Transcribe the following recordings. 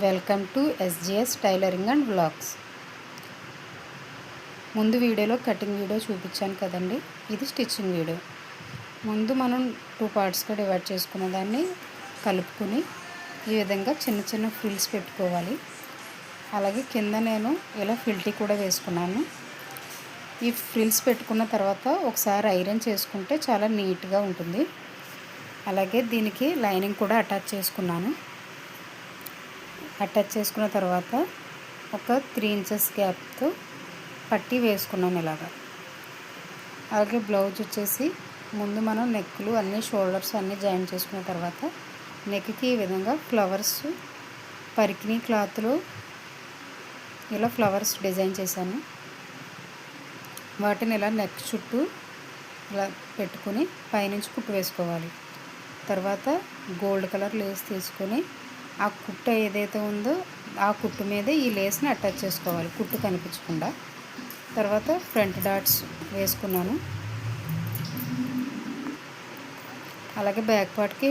Welcome to SGS tailoring and blogs ముందు వీడియోలో cutting video చూపించాను కదండి. ఇది స్టిచ్చింగ్ వీడియో. ముందు మనం టూ పార్ట్స్గా డివైడ్ చేసుకున్న దాన్ని కలుపుకుని ఈ విధంగా చిన్న చిన్న ఫ్రిల్స్ పెట్టుకోవాలి. అలాగే కింద నేను ఇలా ఫిల్టీ కూడా వేసుకున్నాను. ఈ ఫ్రిల్స్ పెట్టుకున్న తర్వాత ఒకసారి ఐరన్ చేసుకుంటే చాలా నీట్గా ఉంటుంది. అలాగే దీనికి లైనింగ్ కూడా అటాచ్ చేసుకున్నాను. అటాచ్ చేసుకున్న తర్వాత ఒక త్రీ ఇంచెస్ గ్యాప్తో పట్టి వేసుకున్నాను ఇలాగా. అలాగే బ్లౌజ్ వచ్చేసి ముందు మనం నెక్లు అన్ని షోల్డర్స్ అన్నీ జాయిన్ చేసుకున్న తర్వాత నెక్కి ఈ విధంగా ఫ్లవర్స్ పరికిణీ క్లాత్లో ఇలా ఫ్లవర్స్ డిజైన్ చేశాను. వాటిని ఇలా నెక్ చుట్టూ ఇలా పెట్టుకుని పైనుంచి కుట్టు వేసుకోవాలి. తర్వాత గోల్డ్ కలర్ లేస్ తీసుకొని ఆ కుట్ట ఏదైతే ఉందో ఆ కుట్టు మీద ఈ లేస్ని అటాచ్ చేసుకోవాలి కుట్టు కనిపించకుండా. తర్వాత ఫ్రంట్ డాట్స్ వేసుకున్నాను. అలాగే బ్యాక్ పార్ట్కి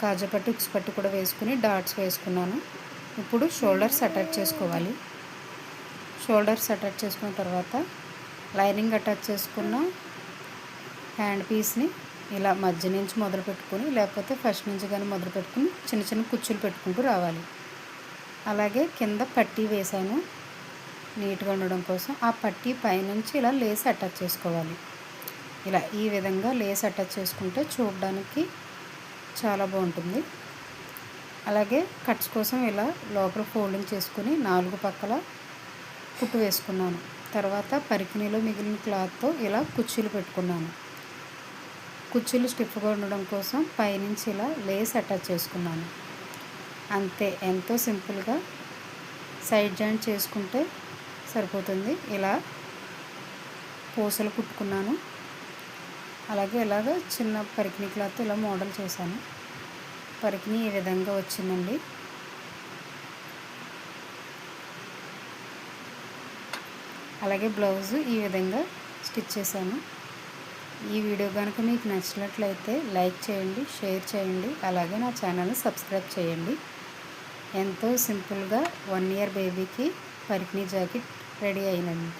కాజపట్టి ఉక్స్ పట్టు కూడా వేసుకుని డాట్స్ వేసుకున్నాను. ఇప్పుడు షోల్డర్స్ అటాచ్ చేసుకోవాలి. షోల్డర్స్ అటాచ్ చేసుకున్న తర్వాత లైనింగ్ అటాచ్ చేసుకున్న హ్యాండ్ పీస్ని ఇలా మధ్య నుంచి మొదలు పెట్టుకొని లేకపోతే ఫస్ట్ నుంచి కానీ మొదలు పెట్టుకుని చిన్న చిన్న కుచ్చులు పెట్టుకుంటూ రావాలి. అలాగే కింద పట్టీ వేసాను నీట్గా ఉండడం కోసం. ఆ పట్టీ పైనుంచి ఇలా లేస్ అటాచ్ చేసుకోవాలి. ఇలా ఈ విధంగా లేస్ అటాచ్ చేసుకుంటే చూడడానికి చాలా బాగుంటుంది. అలాగే కట్స్ కోసం ఇలా లోపల ఫోల్డింగ్ చేసుకుని నాలుగు పక్కల కుట్టు వేసుకున్నాను. తర్వాత పరికిణీలో మిగిలిన క్లాత్తో ఇలా కుర్చీలు పెట్టుకున్నాను. కుర్చీలు స్టిఫ్గా ఉండడం కోసం పైనుంచి ఇలా లేస్ అటాచ్ చేసుకున్నాను. అంతే ఎంతో సింపుల్గా సైడ్ జాయింట్ చేసుకుంటే సరిపోతుంది. ఇలా పూసలు కుట్టుకున్నాను. అలాగే ఇలాగ చిన్న పరికిణి క్లాత్ ఇలా మోడల్ చేశాను. పరికిణి ఈ విధంగా వచ్చిందండి. అలాగే బ్లౌజ్ ఈ విధంగా స్టిచ్ చేశాను. ఈ వీడియో కనుక మీకు నచ్చినట్లయితే లైక్ చేయండి షేర్ చేయండి అలాగే నా ఛానల్ని సబ్స్క్రైబ్ చేయండి. ఎంతో సింపుల్గా వన్ ఇయర్ బేబీకి పరికిణీ జాకెట్ రెడీ అయినండి